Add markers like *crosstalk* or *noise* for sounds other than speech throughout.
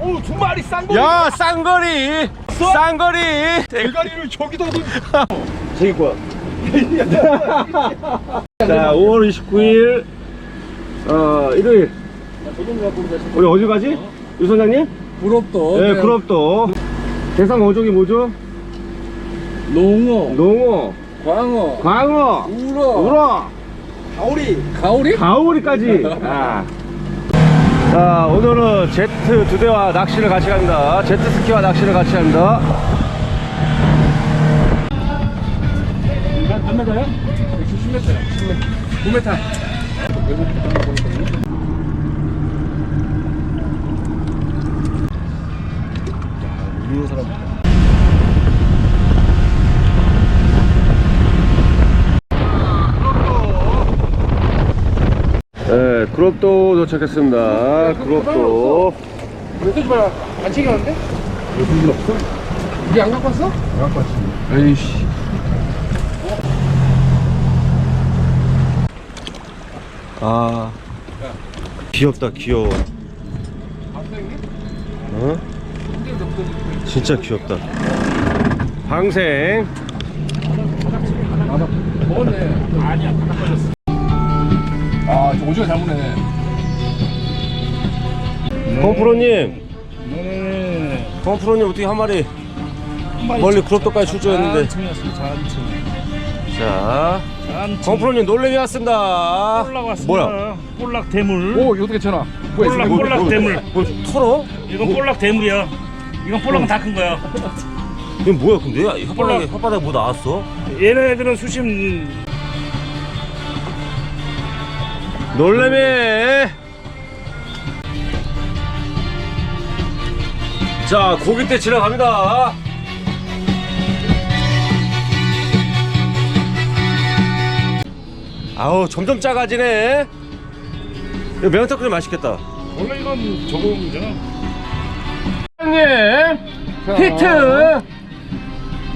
오, 두 마리 쌍거리. 야 쌍거리 쌍거리 대가리를 저기다 둔. *laughs* 저기 거야 *laughs* 자 5월 29일 어 일요일 우리 어디 가지? 유 선장님? 부럽도. 네 그룹도 대상 어종이 뭐죠? 농어, 농어 광어, 광어 우러, 우러 가오리. 가오리? 가오리까지 아. 자 오늘은 제트 두 대와 낚시를 같이 갑니다 제트 스키와 낚시를 같이 합니다 몇 메다요? 10m요. 10m. 9m. 네 그룹도 도착했습니다 그룹도 메시지 마. 안 챙겨왔는데? 무슨 일 없어? 이게 안 갖고 왔어? 안 갖고 왔지. 에이씨. 아 귀엽다 귀여워 어? 진짜 귀엽다 방생 먹었네. 아니야, 다 걸렸어. 아, 저 오징어 잘 먹네. 범프로님 네. 범프로님 어떻게 한 마리 멀리 그룹도까지 출조했는데. 자 천천히. 범프로님 놀래미 왔습니다 볼락 왔습니다. 뭐야 볼락 대물. 오, 이거 괜찮아. 뭐야, 볼락, 이거? 볼락 대물. 뭐 털어? 이건 볼락 대물이야. 이건 볼락은 다 큰 거야. 이거 뭐야 근데 혓바닥에 혓바닥에 뭐 나왔어? 얘네들은 수심 놀래미 자 고깃대 치러 갑니다 아우 점점 작아지네 이거 매운탕 맛있겠다 원래 이건 저거잖아. 형님 히트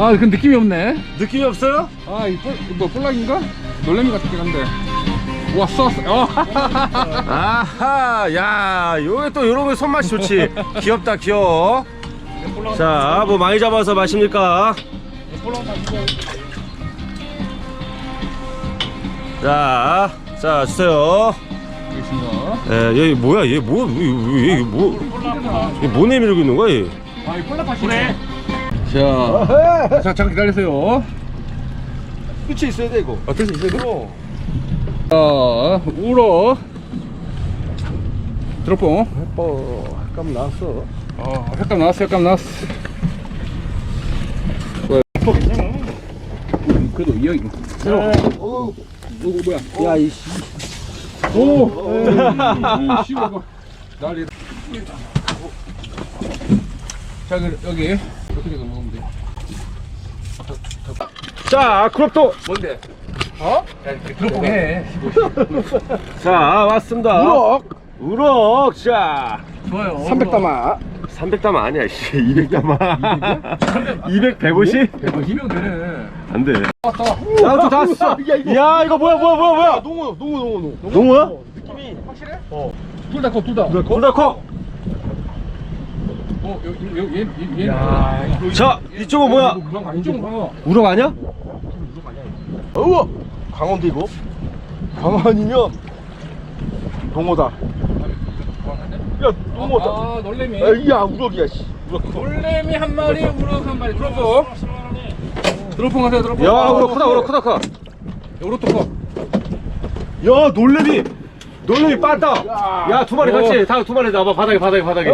아, 그 느낌이 없네. 느낌이 없어요? 아, 이 뿔, 뭐, 뿔락인가? 놀래미 같긴 한데. 와, 쏘았어. 어. *laughs* 아하 야 요게 또 요런 거 손맛이 좋지 귀엽다 귀여워 자 뭐 많이 잡아서 마십니까 자, 자 주세요. 예, 얘 뭐야? 얘 뭐? 얘, 얘, 뭐? 얘뭐 내밀고 있는 거야? 얘? 아, 이 뿔락 같이. 그래. 자, 자, 잠깐 기다리세요. 끝이 있어야 돼 이거. 아, 될수 있어요, 이 거? 자, 우러. 드롭봉. 어, 아까 나왔어. 어, 횟감 나왔어, 횟감 나왔어. 뭐야? 그래도 이야기. 새로. 오, 뭐야? 야, 이씨. 오! 씨, 이거. 난리. 자, 그, 여기. 어떻게 넘어가면 돼? 자, 크롭도. 뭔데? 어? 야, 드롭봉 해. *laughs* 자, 왔습니다. 우럭. 우럭. 자. 좋아요. 300담아. 300담 아니야, 씨. 200담. 200, 150? 150명 되네. 안 돼. 왔다. 야, 저 닿았어. 야, 이거 뭐야, 뭐야, 뭐야, 뭐야? 농어, 농어, 농어, 농어. 농어야? 둘다 커, 둘 다. 둘다 커. 어, 여기, 여기, 얘, 얘, 얘. 자, 이쪽은 뭐야? 이쪽은 방어. 우럭 아니야? 우와! 강원도 이거? 강원 아니면 동호다. 야, 동호다. 아, 놀래미. 야, 우럭이야, 씨. 놀래미 한 마리, 우럭 한 마리. 드롭봉. 드롭봉 하세요, 드롭봉. 야, 우럭 크다, 우럭 크다, 크다. 우럭 또 커. 야, 놀래미! 놀래미 빠다! 야, 두 마리 같이, 다, 두 마리 나봐, 바닥에, 바닥에, 바닥에.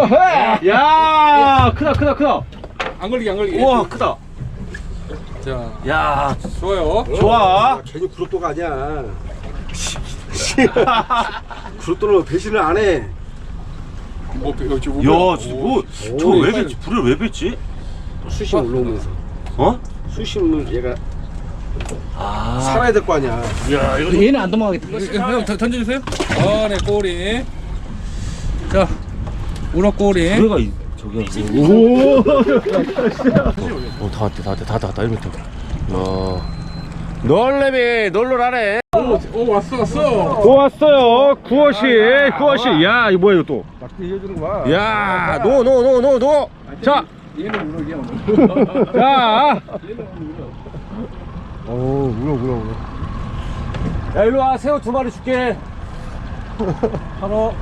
야, 크다, 크다, 크다. 안 걸리게, 안 걸리게. 우와, 크다. 자, 야, 좋아요. 좋아. 괜히 구럽도가 아니야. *laughs* 구럽도는 배신을 안 해. 뭐, 여기 지금 야, 저 뭐, 저걸 왜 뱉지? 불을 왜 뱉지? 수심 올라오면서. 어? 수심은 얘가 아. 살아야 될 거 아니야. 야, 이거 얘는 안 넘어가겠다. 형, 던- 던져주세요. 아, 네, 꼬리. 자, 우럭 꼬리. 노래가 이- 저기 오. *laughs* 어, 다 왔대, 다 왔대, 다 왔다, 1m. 야. 놀래미 놀러라네 오, 오 왔어 왔어. 또 왔어요 구호씨 구호씨 야 이거 뭐야 이거 또 막대 이어주는구만. 야, 노, 노, 노, 노, 노. 자, 얘는 오늘. *laughs* 자. 얘는 오늘 우럭. 오, 울어, 울어, 울어. 야, 일로 와. 새우 두 마리 줄게. 바로.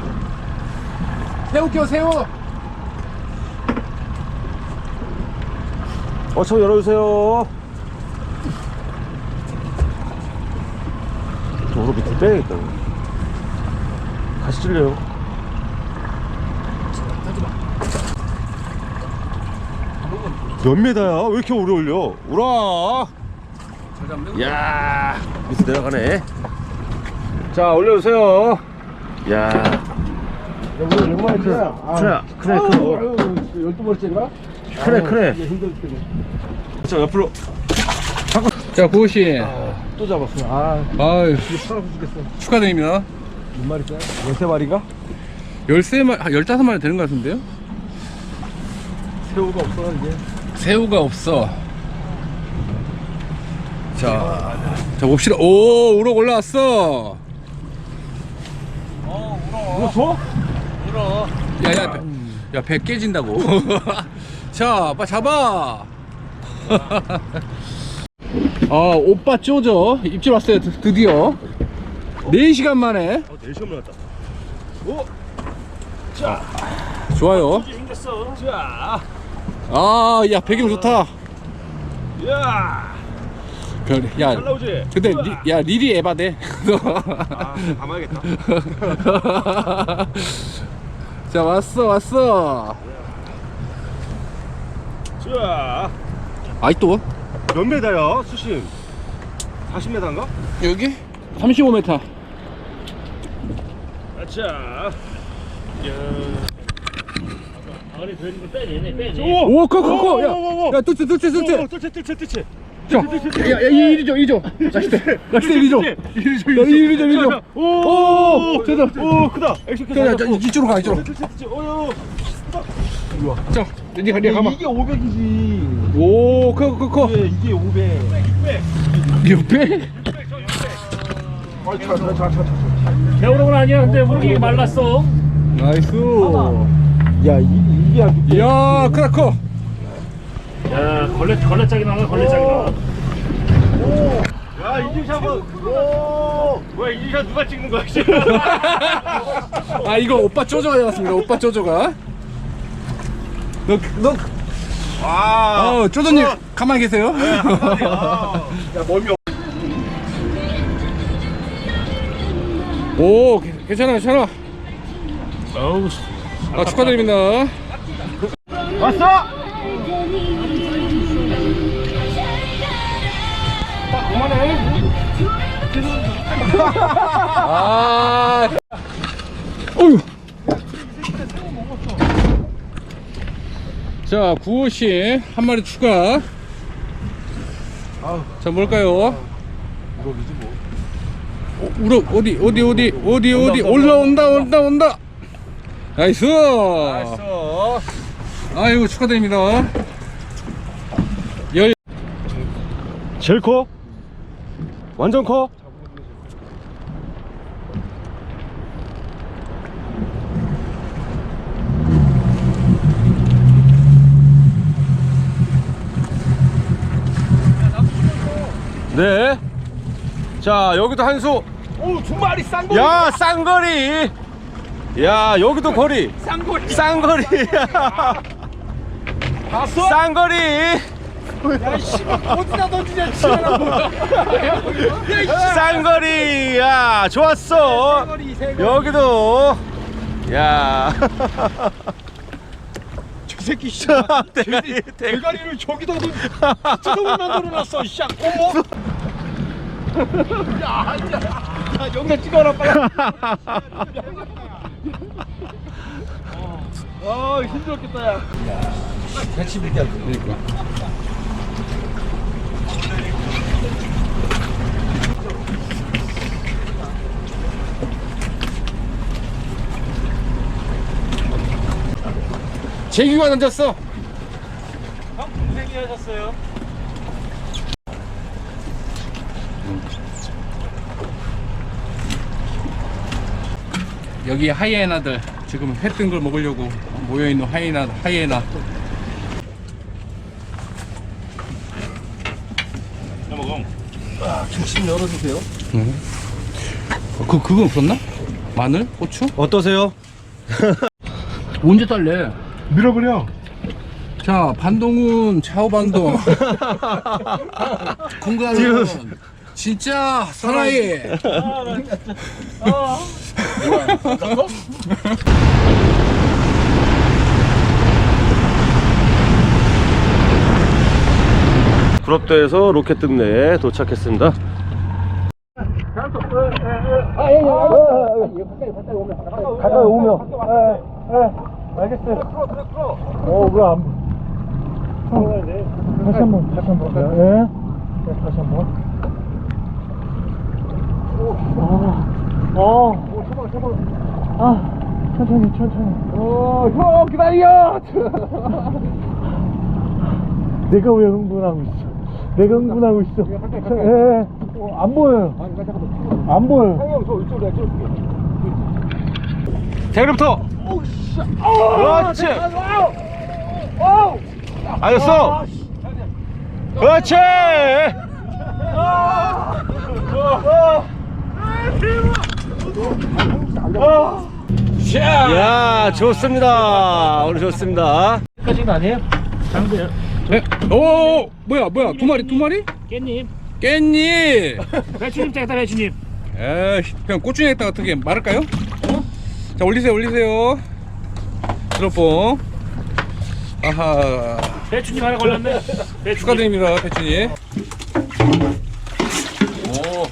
새우 껴 새우. 어, 저 열어주세요. 도로 밑에 빼야겠다. 다시 찔려요. 몇 메다야? 왜 이렇게 오래 올려? 잡는. 야 밑에 내려가네 자 올려주세요 야 오늘 얼마나 그래 그래 그래 열두 번째인가? 그래 그래 힘들 때문에. 자 옆으로 자 구호 씨. 또 잡았어. 아, 아유 이게 살아서 죽겠어. 축하드립니다. 몇 마리짜리? 열세 마리가? 열세 마, 한 열다섯 마리 되는 것 같은데요? 새우가 없어 이제. 새우가 없어. 자, 자 봅시다. 오, 우럭 올라왔어. 이거 줘? 야, 야, 배, 야, 배 깨진다고. *laughs* 자, 빨리 잡아. *laughs* 아, 오빠 쪼져. 입질 왔어요, 드, 드디어. 4시간 만에. 어 4시간 만났다 좋아요. 생겼어 자 아, 야, 배경 좋다. 야 별, 야, 잘 나오지? 근데 리, 야, 리리 에바대. 아 감아야겠다 *laughs* 자, 왔어, 왔어. 자 아이, 또? 몇 메다야 수심 40메다인가? 여기? 35m. 자 안에 들어있는 거 빼내네 빼내 오, 커, 커, 커. 야, 오, 오, 오. 야, 뜰채, 뜰채, 뜰채. 뜰채 뜰채 뜰채 자, 야, 야, 이- 이리 줘, 이리 줘. 낚싯대, 낚싯대 이리 줘. 야, 이리 줘, 이리 줘, 이리 줘. 오, 됐다. 오 크다 액션 자, 야, 자, 이쪽으로 가, 이쪽으로. 뜰채 뜰채 오 요 자, 니가, 니가 가봐. 이게 500이지. 오, 커, 커, 커. 이게 이게 500. 옆에? 아, 자, 자, 자, 자. 배우는 아니야 근데 우리 말랐어 나이스. 야, 이, 이게 아주 이야, 크다, 커. 야 걸레 걸레 짝이 나와 걸레 짝이 나와 야 인증샷은 오 뭐야 인증샷 누가 찍는 거야 지금 *laughs* 아, 이거 오빠 쪼조가 잡았습니다. 오빠 쪼조가. 너, 너, 와 어, 쪼조님, 가만히 계세요. *laughs* 야 몸이 오, 개- 괜찮아, 괜찮아. 어우 아, 축하드립니다. 왔어 아, 어휴. 자, 구호씨 한 마리 추가. 자, 뭘까요? 우럭이지 뭐. 어, 우럭 어디 어디 어디 어디 어디 올라온다 온다 온다. 나이스. 왔어 아이고 축하드립니다. 열. 제일 커 완전 커 네. 자, 여기도 한 수. 오, 두 마리 쌍거. 야, 쌍거리. 야, 여기도 거리. 쌍거리. 쌍거리. *laughs* 봤어? 쌍거리. 야, 씨발 어디다 던지냐, 치라고. *laughs* 쌍거리. 야, 좋았어. 쌍거리 세 여기도. 야. *laughs* 저 새끼 씨. 대가리, 대가리. 대가리를 저기다 둔 자동을 만들어놨어, 씨. 어머. *laughs* 야, 야, 야, 여기다 찍어라 빨리. 아, 힘들었겠다, 야. 같이 비게 할 그러니까. 재규가 던졌어. 형 동생이 하셨어요. 여기 하이에나들 지금 회 뜬 걸 먹으려고 모여있는 하이에나 하이에나 먹어. 아, 열어주세요. 음. 어, 그, 그건 없었나? 마늘? 고추? 어떠세요? *laughs* 언제 딸래? 밀어버려. 자 반동은 좌우 반동. 건강은 진짜 사나이. *laughs* 구럽도에서 로켓 등내에 도착했습니다. 가까이 오면. 예, 예, 알겠어요. 어, 왜안 다시 한 번, 다시 한 번. 예. 네, 다시 한 번. 아, 어. 아, 천천히, 천천히. 어, 형, 기다려! *laughs* 내가 왜 흥분하고 있어? 내가 흥분하고 있어. 저, 예, 예. 어, 안 보여요. 안 보여요. 형형, 저 이쪽으로 내가 찍어줄게. 자, 그럼부터. 그렇지. 알았어. 그렇지. 야, 좋습니다. 오늘 좋습니다. 까지는 아니에요? 장도요. 네. 오 뭐야 뭐야 두 마리 두 마리? 깻잎. 깻잎. 배추님 짝다 배추님. 에이 그냥 고추장에다가 어떻게 말을까요? 자 올리세요 올리세요. 드롭봉. 아하 배추님 하나 걸렸네. 배추님. 축하드립니다 배추님. 오.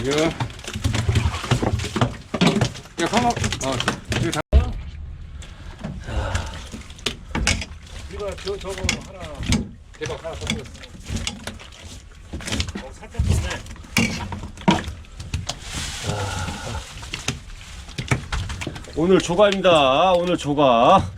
이거. 야 가만. 어 이거 다. 이거 저 저거 하나 대박 하나 터뜨렸어. 어, 살짝 떴네. 오늘 조가입니다. 오늘 조가.